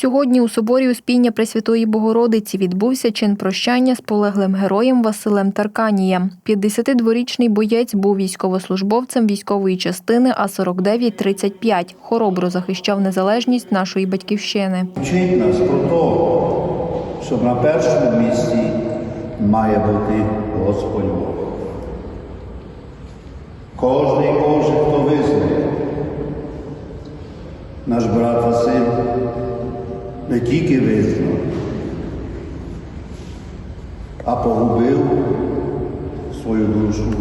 Сьогодні у соборі Успіння Пресвятої Богородиці відбувся чин прощання з полеглим героєм Василем Тарканієм. 52-річний боєць був військовослужбовцем військової частини А-49-35. Хоробро захищав незалежність нашої батьківщини. Вчить нас про те, що на першому місці має бути Господь Бог. Кожний Боже, хто визнає, наш брат Василь не тільки визнав, а погубив свою душу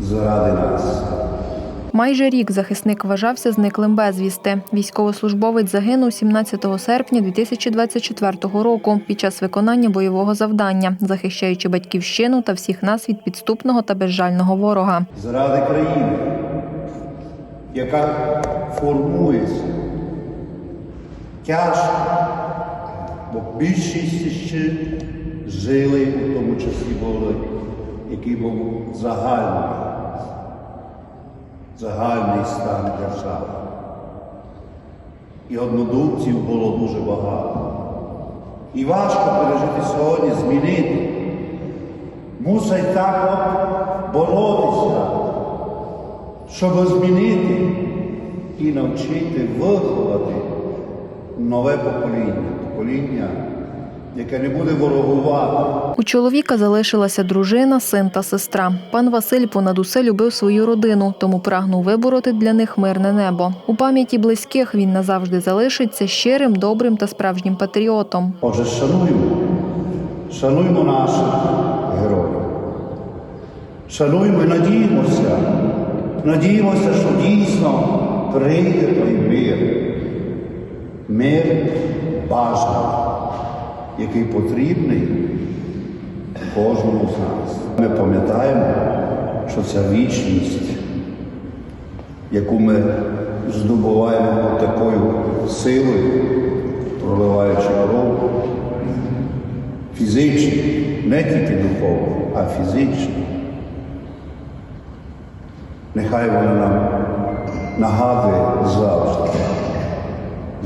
заради нас. Майже рік захисник вважався зниклим безвісти. Військовослужбовець загинув 17 серпня 2024 року під час виконання бойового завдання, захищаючи батьківщину та всіх нас від підступного та безжального ворога. заради країни, яка формується тяжко, бо більшість ще жили у тому часі були, який був загальний, загальний стан держави. І однодумців було дуже багато. І важко пережити сьогодні, змінити. Мусить так от боротися, щоб змінити і навчити виховати нове покоління, покоління, яке не буде ворогувати. У чоловіка залишилася дружина, син та сестра. Пан Василь понад усе любив свою родину, тому прагнув вибороти для них мирне небо. У пам'яті близьких він назавжди залишиться щирим, добрим та справжнім патріотом. Отже, шануємо, шануємо наших героїв. Шануємо і надіємося, надіємося, що дійсно прийде той мир. Мир бажаний, який потрібний кожному з нас. Ми пам'ятаємо, що ця вічність, яку ми здобуваємо такою силою, проливаючи кров, фізично, не тільки духовно, а фізично. Нехай вона нам нагадує завжди,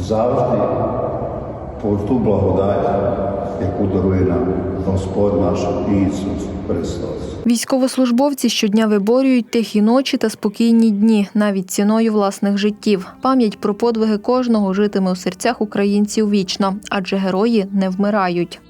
завжди по ту благодать, яку дарує нам Господь наш Ісус Христос. Військовослужбовці щодня виборюють тихі ночі та спокійні дні, навіть ціною власних життів. Пам'ять про подвиги кожного житиме у серцях українців вічно, адже герої не вмирають.